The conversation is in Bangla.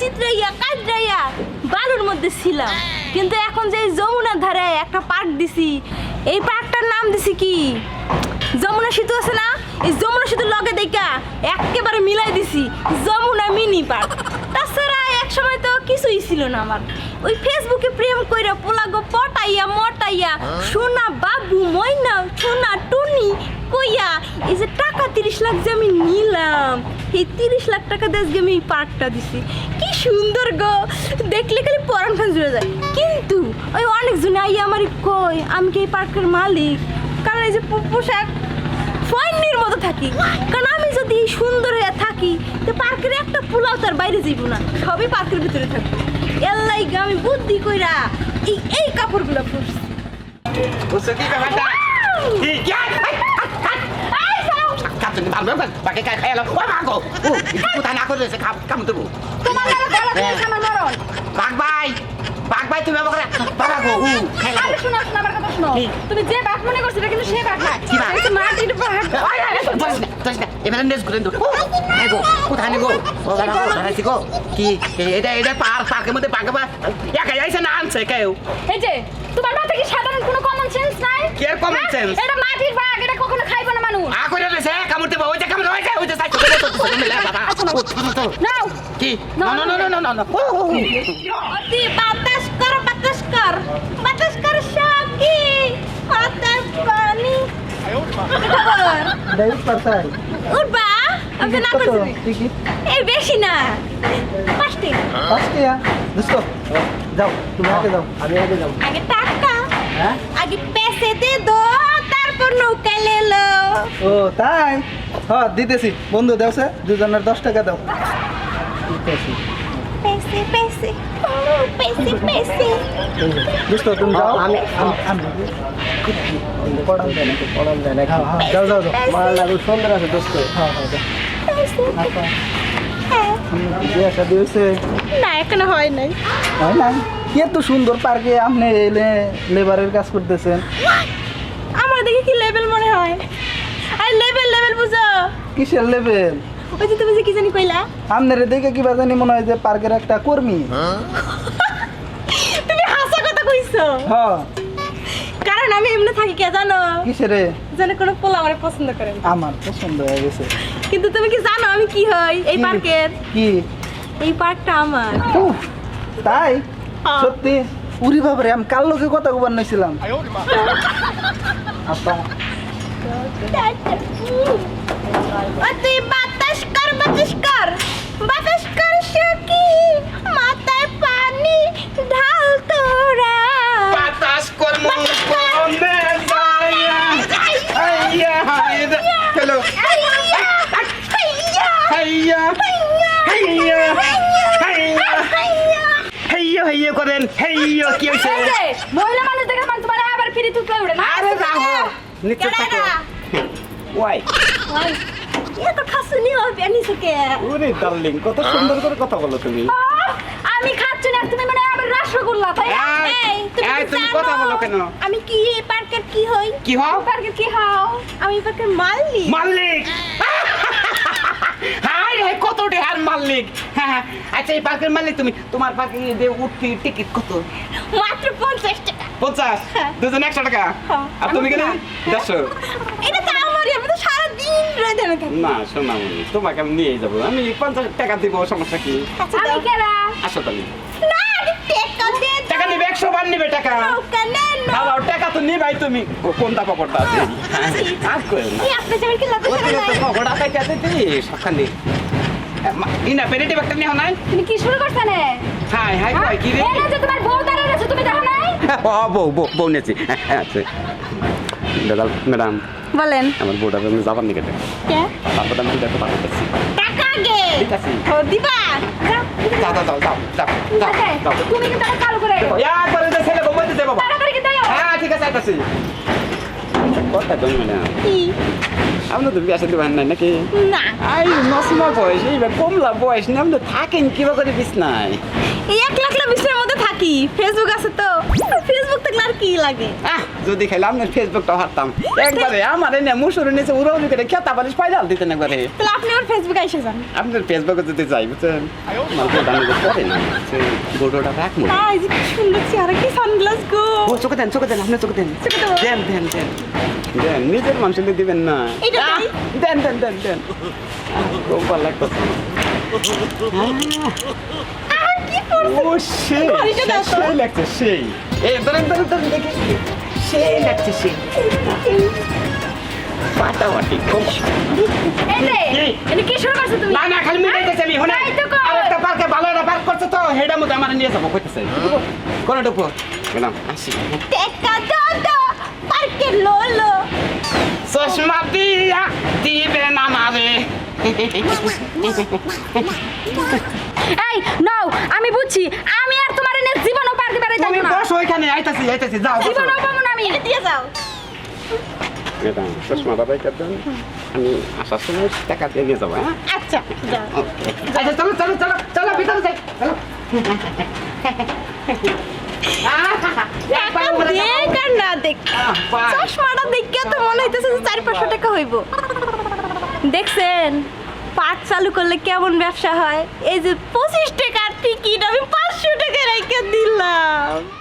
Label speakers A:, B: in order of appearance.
A: চিত্রাইয়া, কাজরাইয়া বালুর মধ্যে ছিলাম। কিন্তু এখন যে যমুনার ধারে একটা পার্ক দিছি, এই পার্কটার নাম দিছি কি? যমুনা সেতু আছে না? এই যমুনা সেতুর লগে দেখা একেবারে মিলাই দিছি, যমুনা মিনি পার্ক। তাছাড়া এক সময় তো কিছুই ছিল না আমার। ওই ফেসবুকে প্রেম কইরা পোলাগো পটাইয়া মটাইয়া সোনা বাবু, ময়না, সোনা টুনি কইয়া এই যে টাকা তিরিশ লাখ যে আমি নিলাম, এই তিরিশ লাখ টাকা দিয়ে আমি এই পার্কটা দিছি। সুন্দর গো। দেখলে খালি পরাণ খান জুড়ে যায়। কিন্তু ওই অনেকজনে আইয়া আমার কই আমি কি এই পার্কের মালিক? কারণ এই যে পোশাক ফয়নির মতো থাকি। কারণ আমি যদি সুন্দর হয়ে থাকি তো পার্কের একটা পোলাও তার বাইরে যাইব না। সবই পার্কের ভিতরে থাকব। এল্লাই আমি বুদ্ধি কইরা এই এই কাপড়গুলো পরছি।
B: কি ব্যাপারটা কি কি আই, আই, আই, আই। কাপড় ভালো ব্যাপার বাকি কাই খাইলো ওই মাগো ও কোথায় না করে খাম কাম দেবো
A: তোমার লাগা আমার মরণ
B: বাঘ ভাই বাঘ ভাই তুমি বাবা বাবা গো উ খাইলো
A: আরে শোনো শোনো আমার কথা শোনো? তুমি যে বাঘ মনে করছ কিন্তু সে বাঘ না
B: কি বাঘ?
A: হচ্ছে মাটির বাঘ
B: আই আই দশ না দশ না এবারে নেস করে দো আই গো কোথায় গো ও বাবা গো দাঁড়াইছি গো কি এটা এটা পার পার্কের মধ্যে বাঘ বা একা আইছে না আনছে কেউ
A: এই যে তোমার মাথায় কি সাধারণ কোনো কমন সেন্স নাই
B: কি আর
A: হ্যাঁ?
B: sense?
A: এটা মাটির বাঘ এটা কখনো খাইবে না মানুষ
B: আ করে রেছে কামড়তে বাবা ওই যে কামড় ওই যে ওই যে সাইড করে তো বাবা
A: নাও
B: কি
A: No,
B: না
A: no,
B: না না না না
A: অতি বাতাস কর বাতাস কর বাতাস কর শাকি বাতাস পানি খবর
C: Daí passar.
A: উঠবা আমি না করছি
C: Ticket.
A: এই বেশি না পাঁচটি
C: Pasti ya. Dosto. যাও তুমি আগে যাও আমি আগে যাও
A: আগে টাকা
C: হ্যাঁ
A: আগে পেসে দে দো তারপর নৌকা লেলো
C: ও তাই? হ্যাঁ দিতেছি। বন্ধু দেওছে দুজনের দশ টাকা দাও। দিতেছি।
A: পেসে পেসে ও পেসে পেসে।
C: দোস্ত তুমি যাও।
D: আমি
C: আমি পড়ান দেয় না পড়ান দেয় না যাও যাও যাও।
D: মালটা খুব সুন্দর আছে দোস্ত।
C: হ্যাঁ হ্যাঁ বিয়ে শাদি হয়েছে?
A: না এখনও হয় নাই।
C: হয় কি এত সুন্দর পার্কে আপনি এলে লেবারের কাজ করতেছেন।
A: লেভেল মনে হয়। আর লেভেল লেভেল বুঝো।
C: কিসের লেভেল
A: ওই যে তুমি যে কি জানি কইলা?
C: আপনার দেখে কি জানি মনে হয় যে পার্কের একটা কর্মী।
A: তুমি হাসা কথা কইছো?
C: হ্যাঁ
A: কারণ আমি এমনি থাকি কে জানো?
C: কিসের?
A: জানো কোনো পোলা আমার পছন্দ করে না।
C: আমার পছন্দ হয়ে গেছে।
A: কিন্তু তুমি কি জানো আমি কি হই এই
C: কি?
A: পার্কের?
C: কি?
A: এই পার্কটা আমার।
C: উফ, তাই?
A: হ্যাঁ।
C: সত্যি? উরি বাবারে আমি কাল লোকে কথা কবার নিছিলাম আচ্ছা।
A: ও তুই বাতাস কর বাতাস কর। বাতাস কর সখী মাথায় পানি ঢাল তোরা।
B: বাতাস যায় আইয়া হায়দা হ্যালো। করেন। হাইয়া কি হইছে?
A: মহিলা মানুষ দেখে মানে তোমার আবার ফিরে তুতলে উড়ে না
B: আরে রাহো নিচে থাকো। ওয়াই।
A: এত খাসুনি হবে নিচে কে?
B: ওরে ডার্লিং কত সুন্দর করে কথা বলো তুমি।
A: আমি খাচ্ছি না তুমি মানে আমার রসগোল্লা। তাই
B: এই, তুমি কথা বলো কেন?
A: আমি কি পার্কের কি হই?
B: কি হও?
A: পার্কের কি হও? আমি পার্কের মালিক।
B: মালিক! হাই কত মালিক হ্যাঁ হ্যাঁ। আচ্ছা এই পার্কের মালিক তুমি। তোমার পার্কে দিয়ে উঠতি টিকিট কত?
A: মাত্র পঞ্চাশ টাকা।
B: পঞ্চাশ?
A: হ্যাঁ।
B: দুজন একশো টাকা?
A: হ্যাঁ।
B: আর তুমি কেন দেড়শো?
A: এটা তো আমারই আমি তো সারাদিন রয়ে দেবে
B: না শোনা তোমাকে আমি নিয়ে যাব। আমি পঞ্চাশ টাকা দিব সমস্যা কি?
A: আমি কেরা?
B: আসো
A: আমি টাকা
B: নিবে একশো বার নিবে টাকা। টাকা তো নিবাই তুমি। কোনটা পকড়টা আছে? আর কই? না
A: এই আপনার যেমন কি লাগবে
B: তুমি পকড়া খাইতে আছে তুই সকালে ইনা পেরেটি বাক্তা নিও নাই?
A: তুমি কি শুরু করছেন
B: হাই হাই কই কি রে?
A: এই যে তোমার বউ দাঁড়িয়ে আছে তুমি দেখো নাই?
B: ও বউ বউ বউ নেছি আচ্ছা দাদা ম্যাডাম।
A: বলেন।
B: আমার বউটা আমি যাবার নিকে
A: কে?
B: তারপর আমি দেখো পাঠাচ্ছি
A: টাকা আগে?
B: ঠিক আছে।
A: ও দিবা? যাও,
B: যাও যাও যাও যাও
A: আছে?
B: যাও
A: তুমি কিন্তু আবার চালু করে। আইও।
B: একবারে যে ছেলে বউ বলতে দেবো
A: তাড়াতাড়ি কিন্তু আইও।
B: হ্যাঁ ঠিক আছে আইতাছি। কথা কই মানে
A: কি?
B: আপনার তো বিয়া শাদী হয় নাই নাকি
A: না
B: আই নসমা বয়স এইবার কমলা বয়স না আপনি থাকেন কিবা করে বিছনায়
A: এই এক লাখ বিশের মধ্যে কি? ফেসবুক আছে তো। ফেসবুক থাকলে আর কি লাগে?
B: আহ, যদি খেলে আপনার ফেসবুকটা হারতাম। একবারে আমার এনে মুসুরি নিচে উড়ো উড়ি করে খেতা পালিশ পাইলাল দিতেন একবারে।
A: তাহলে আপনি আমার ফেসবুকে এসে যান।
B: আপনার ফেসবুকে যদি যাই বুঝছেন? আমার গোটা নিজে পরে না বুঝছেন? গোটাটা রাখব
A: আই যে কি সুন্দর চেহারা কি সানগ্লাস গো।
B: ও চোখে দেন চোখে দেন আপনি চোখে দেন? দেন দেন দেন। দেন নিজের মানুষকে দিবেন না।
A: এটা দেই?
B: আহ, দেন দেন দেন। দেন খুব ভালো লাগতেছে।
A: আর কি করছে
B: ও সেই সেই লাগছে সেই। এই ধরেন ধরেন ধরেন দেখি। সেই লাগছে সেই।
A: এই রে
B: কি?
A: কি শুরু করছ তুমি?
B: না না খালি মিটাইতেছে আমি হুনে।
A: তাই
B: আর একটা পার্কে ভালো একটা পার্ক করছে তো হেডার মধ্যে আমার নিয়ে যাব কইতেছে। কোন ঢুকবো গেলাম আসি।
A: টেকা দাদা পার্কে লোলো।
B: চশমা দিয়া দিবেন আমারে
A: এই নাও আমি বুঝছি। আমি আর তোমার এনে জীবনও পার্কে বেড়াইতে
B: তুমি
A: যাব
B: বসো ওইখানে আইতাছি আইতাছি যাও
A: জীবনও পাবো না আমি। দিয়ে যাও।
B: ম্যাডাম চশমা বাবাই দেন আমি আসার সময় টাকা দিয়ে নিয়ে যাব হ্যাঁ?
A: আচ্ছা যাও।
B: আচ্ছা চলো চলো চলো চলো ভিতরে যাই চলো। একবার উপরে যাও।
A: দেখ না। চশমাটা তো মনে হইতেছে যে চারি পাঁচশো টাকা হইব। দেখছেন? পাট চালু করলে কেমন ব্যবসা হয়? এই যে পঁচিশ টাকার টিকিট আমি পাঁচশো টাকা রেখে দিলাম।